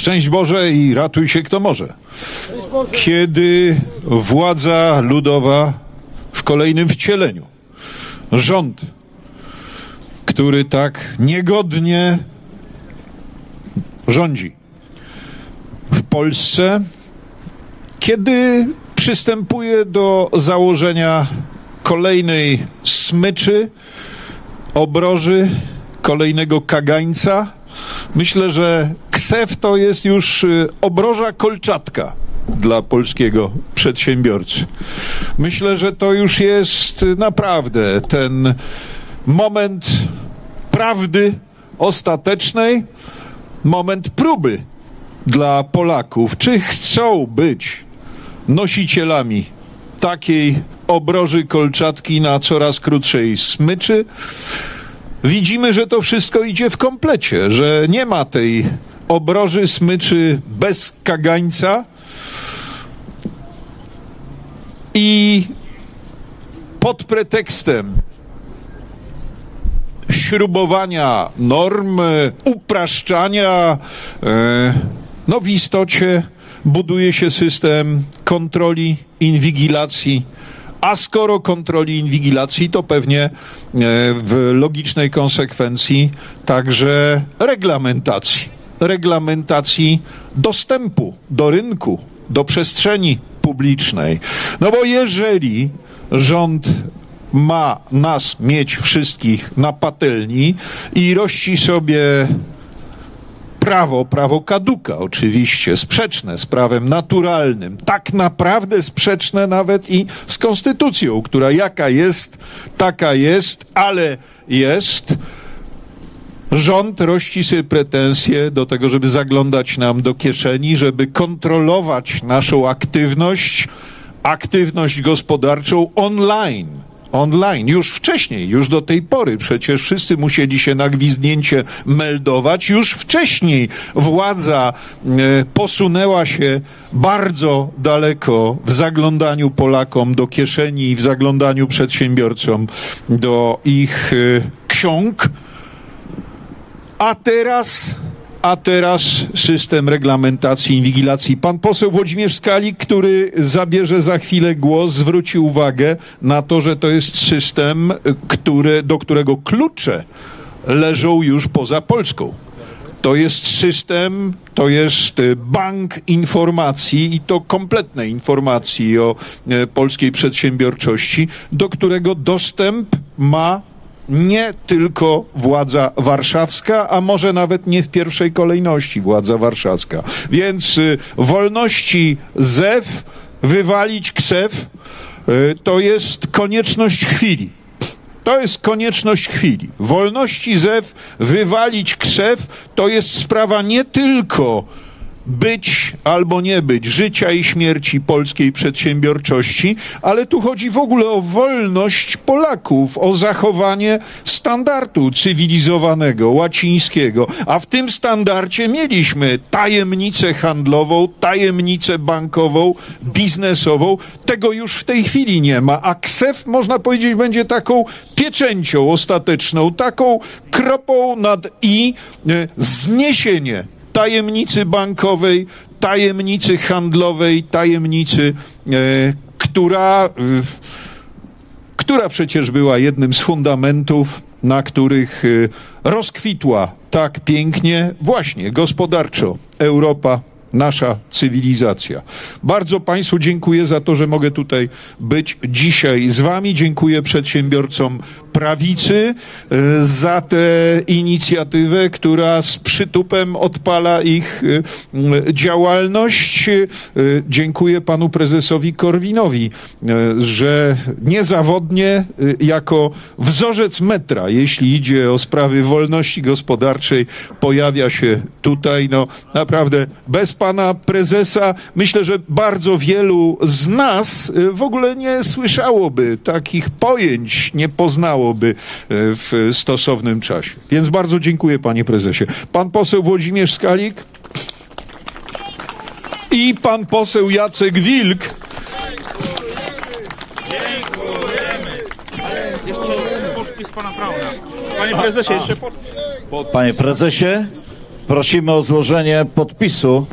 Szczęść Boże i ratuj się kto może. Kiedy władza ludowa w kolejnym wcieleniu, rząd, który tak niegodnie rządzi w Polsce, kiedy przystępuje do założenia kolejnej smyczy, obroży, kolejnego kagańca. Myślę, że KSEF to jest już y, obroża kolczatka dla polskiego przedsiębiorcy. Myślę, że to już jest y, naprawdę ten moment prawdy ostatecznej, moment próby dla Polaków, czy chcą być nosicielami takiej obroży kolczatki na coraz krótszej smyczy. Widzimy, że to wszystko idzie w komplecie, że nie ma tej obroży smyczy bez kagańca i pod pretekstem śrubowania norm, upraszczania, e, no w istocie buduje się system kontroli, inwigilacji. A skoro kontroli inwigilacji, to pewnie e, w logicznej konsekwencji także reglamentacji. Reglamentacji dostępu do rynku, do przestrzeni publicznej. No bo jeżeli rząd ma nas mieć wszystkich na patelni i rości sobie prawo, prawo kaduka. Oczywiście, sprzeczne z prawem naturalnym, tak naprawdę sprzeczne nawet i z konstytucją, która jaka jest, taka jest, ale jest. Rząd rości sobie pretensje do tego, żeby zaglądać nam do kieszeni, żeby kontrolować naszą aktywność, aktywność gospodarczą online online. Już wcześniej, już do tej pory, przecież wszyscy musieli się na gwizdnięcie meldować. Już wcześniej władza e, posunęła się bardzo daleko w zaglądaniu Polakom do kieszeni i w zaglądaniu przedsiębiorcom do ich e, ksiąg. A teraz a teraz system reglamentacji inwigilacji. Pan poseł Włodzimierz Skalik, który zabierze za chwilę głos, zwróci uwagę na to, że to jest system, który, do którego klucze leżą już poza Polską. To jest system, to jest bank informacji i to kompletnej informacji o e, polskiej przedsiębiorczości, do którego dostęp ma nie tylko władza warszawska, a może nawet nie w pierwszej kolejności władza warszawska. Więc y, wolności zew, wywalić ksew, y, to jest konieczność chwili. To jest konieczność chwili. Wolności zew, wywalić ksew, to jest sprawa nie tylko być albo nie być, życia i śmierci polskiej przedsiębiorczości, ale tu chodzi w ogóle o wolność Polaków, o zachowanie standardu cywilizowanego, łacińskiego. A w tym standardzie mieliśmy tajemnicę handlową, tajemnicę bankową, biznesową. Tego już w tej chwili nie ma. A KSEF, można powiedzieć, będzie taką pieczęcią ostateczną, taką kropą nad i, e, zniesienie tajemnicy bankowej, tajemnicy handlowej, tajemnicy, e, która, e, która przecież była jednym z fundamentów, na których e, rozkwitła tak pięknie właśnie gospodarczo Europa nasza cywilizacja. Bardzo Państwu dziękuję za to, że mogę tutaj być dzisiaj z Wami. Dziękuję przedsiębiorcom prawicy e, za tę inicjatywę, która z przytupem odpala ich e, działalność. E, dziękuję panu prezesowi Korwinowi, że niezawodnie jako wzorzec metra, jeśli idzie o sprawy wolności gospodarczej, pojawia się tutaj. No naprawdę bez pana prezesa myślę, że bardzo wielu z nas w ogóle nie słyszałoby takich pojęć, nie poznałoby e, w stosownym czasie. Więc bardzo dziękuję panie prezesie. Pan poseł Włodzimierz Skalik i pan poseł Jacek Wilk. Jeszcze podpis pana Brauna. Panie prezesie, jeszcze podpis. Panie prezesie, Prosimy o złożenie podpisu.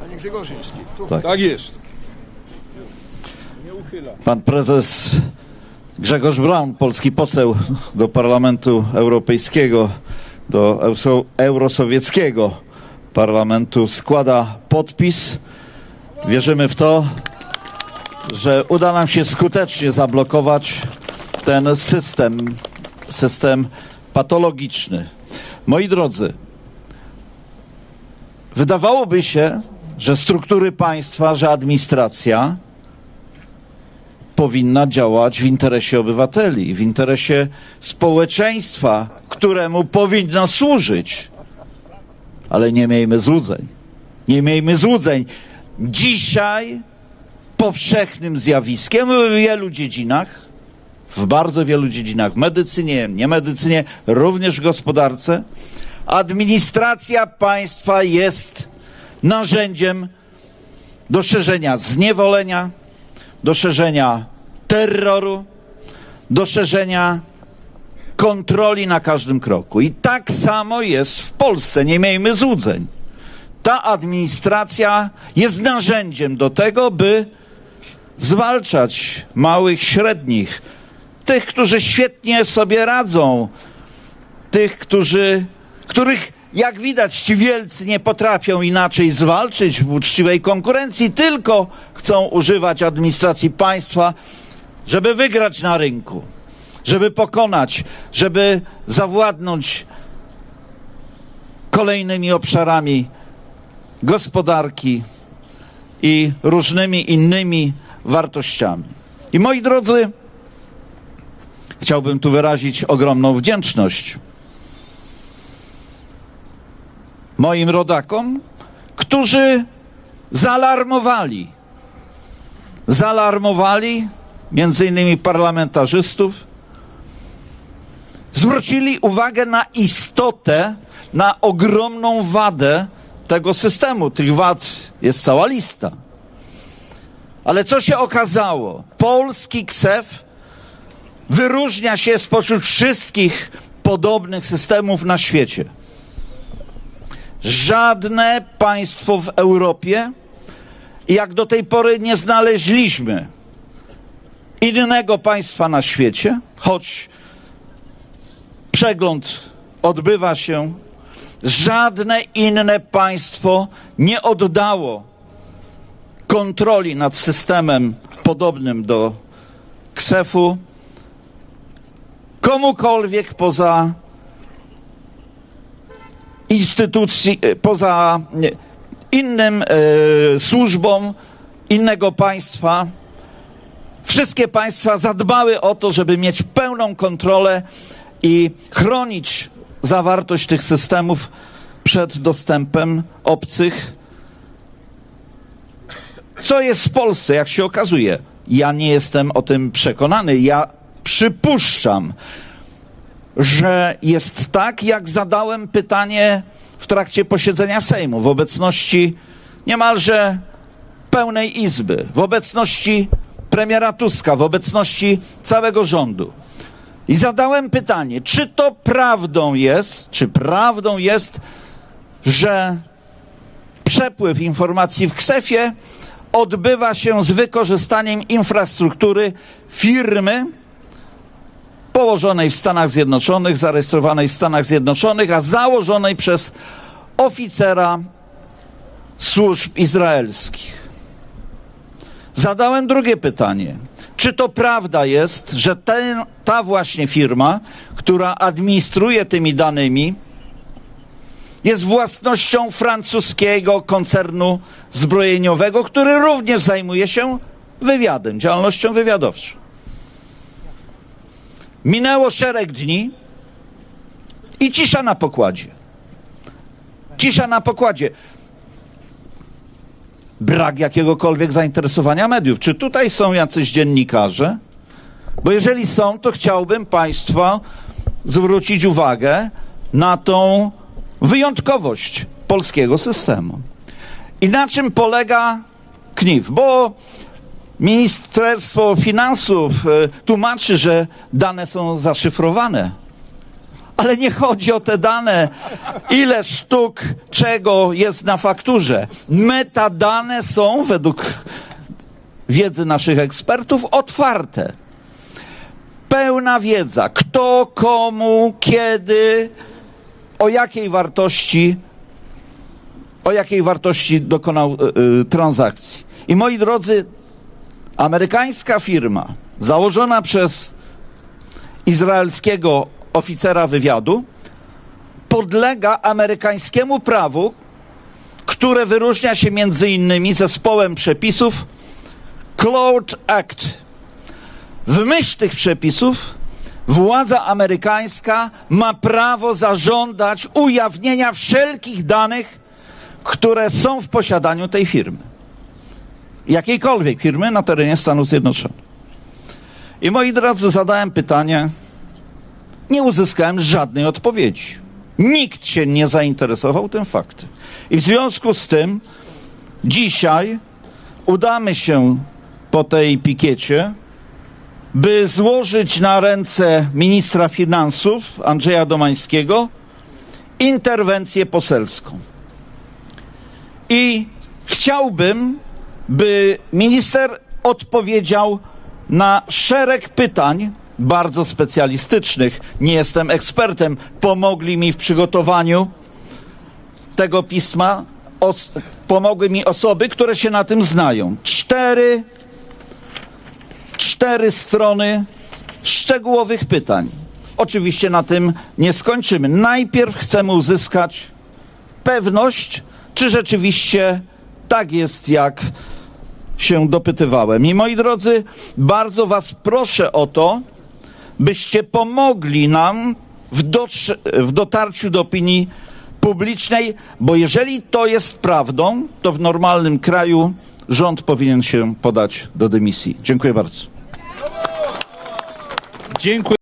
Panie Grzegorzyński, tu Tak jest. Pan prezes Grzegorz Braun, polski poseł do Parlamentu Europejskiego, do eurosowieckiego parlamentu, składa podpis. Wierzymy w to, że uda nam się skutecznie zablokować ten system, system patologiczny. Moi drodzy, wydawałoby się, że struktury państwa, że administracja powinna działać w interesie obywateli, w interesie społeczeństwa, któremu powinna służyć. Ale nie miejmy złudzeń. Nie miejmy złudzeń. Dzisiaj powszechnym zjawiskiem w wielu dziedzinach, w bardzo wielu dziedzinach, medycynie, niemedycynie, również w gospodarce, administracja państwa jest narzędziem do szerzenia zniewolenia, do szerzenia terroru, do szerzenia kontroli na każdym kroku. I tak samo jest w Polsce, nie miejmy złudzeń. Ta administracja jest narzędziem do tego, by zwalczać małych, średnich, tych, którzy świetnie sobie radzą, tych, którzy, których jak widać ci wielcy nie potrafią inaczej zwalczyć w uczciwej konkurencji, tylko chcą używać administracji państwa, żeby wygrać na rynku, żeby pokonać, żeby zawładnąć kolejnymi obszarami gospodarki i różnymi innymi wartościami. I moi drodzy, chciałbym tu wyrazić ogromną wdzięczność moim rodakom, którzy zaalarmowali, zaalarmowali między innymi parlamentarzystów, zwrócili uwagę na istotę, na ogromną wadę tego systemu. Tych wad jest cała lista. Ale co się okazało? Polski KSEF wyróżnia się spośród wszystkich podobnych systemów na świecie. Żadne państwo w Europie, jak do tej pory nie znaleźliśmy innego państwa na świecie, choć przegląd odbywa się, żadne inne państwo nie oddało kontroli nad systemem podobnym do KSEF-u komukolwiek poza instytucji, e, poza nie, innym e, służbom innego państwa. Wszystkie państwa zadbały o to, żeby mieć pełną kontrolę i chronić zawartość tych systemów przed dostępem obcych. Co jest w Polsce, jak się okazuje? Ja nie jestem o tym przekonany. Ja przypuszczam, że jest tak, jak zadałem pytanie w trakcie posiedzenia Sejmu. W obecności niemalże pełnej izby, w obecności premiera Tuska, w obecności całego rządu. I zadałem pytanie, czy to prawdą jest, czy prawdą jest, że przepływ informacji w KSEF-ie odbywa się z wykorzystaniem infrastruktury firmy, położonej w Stanach Zjednoczonych, zarejestrowanej w Stanach Zjednoczonych, a założonej przez oficera służb izraelskich. Zadałem drugie pytanie. Czy to prawda jest, że ten, ta właśnie firma, która administruje tymi danymi, jest własnością francuskiego koncernu zbrojeniowego, który również zajmuje się wywiadem, działalnością wywiadowczą? Minęło szereg dni i cisza na pokładzie. Cisza na pokładzie. Brak jakiegokolwiek zainteresowania mediów. Czy tutaj są jacyś dziennikarze? Bo jeżeli są, to chciałbym Państwa zwrócić uwagę na tą wyjątkowość polskiego systemu. I na czym polega KNIF? Bo Ministerstwo Finansów e, tłumaczy, że dane są zaszyfrowane. Ale nie chodzi o te dane, ile sztuk czego jest na fakturze. Metadane są według wiedzy naszych ekspertów otwarte. Pełna wiedza, kto, komu, kiedy, o jakiej wartości, o jakiej wartości dokonał y, transakcji. I moi drodzy, amerykańska firma założona przez izraelskiego oficera wywiadu podlega amerykańskiemu prawu, które wyróżnia się między innymi zespołem przepisów Cloud Act. W myśl tych przepisów władza amerykańska ma prawo zażądać ujawnienia wszelkich danych, które są w posiadaniu tej firmy. Jakiejkolwiek firmy na terenie Stanów Zjednoczonych. I moi drodzy, zadałem pytanie, nie uzyskałem żadnej odpowiedzi. Nikt się nie zainteresował tym faktem. I w związku z tym dzisiaj udamy się po tej pikiecie, by złożyć na ręce ministra finansów Andrzeja Domańskiego interwencję poselską. I chciałbym, by minister odpowiedział na szereg pytań, bardzo specjalistycznych. Nie jestem ekspertem. Pomogli mi w przygotowaniu tego pisma. Os- pomogły mi osoby, które się na tym znają. Cztery, cztery strony szczegółowych pytań. Oczywiście na tym nie skończymy. Najpierw chcemy uzyskać pewność, czy rzeczywiście tak jest, jak się dopytywałem. I moi drodzy, bardzo Was proszę o to, byście pomogli nam w, w dotarciu do opinii publicznej, bo jeżeli to jest prawdą, to w normalnym kraju rząd powinien się podać do dymisji. Dziękuję bardzo. Dziękuję.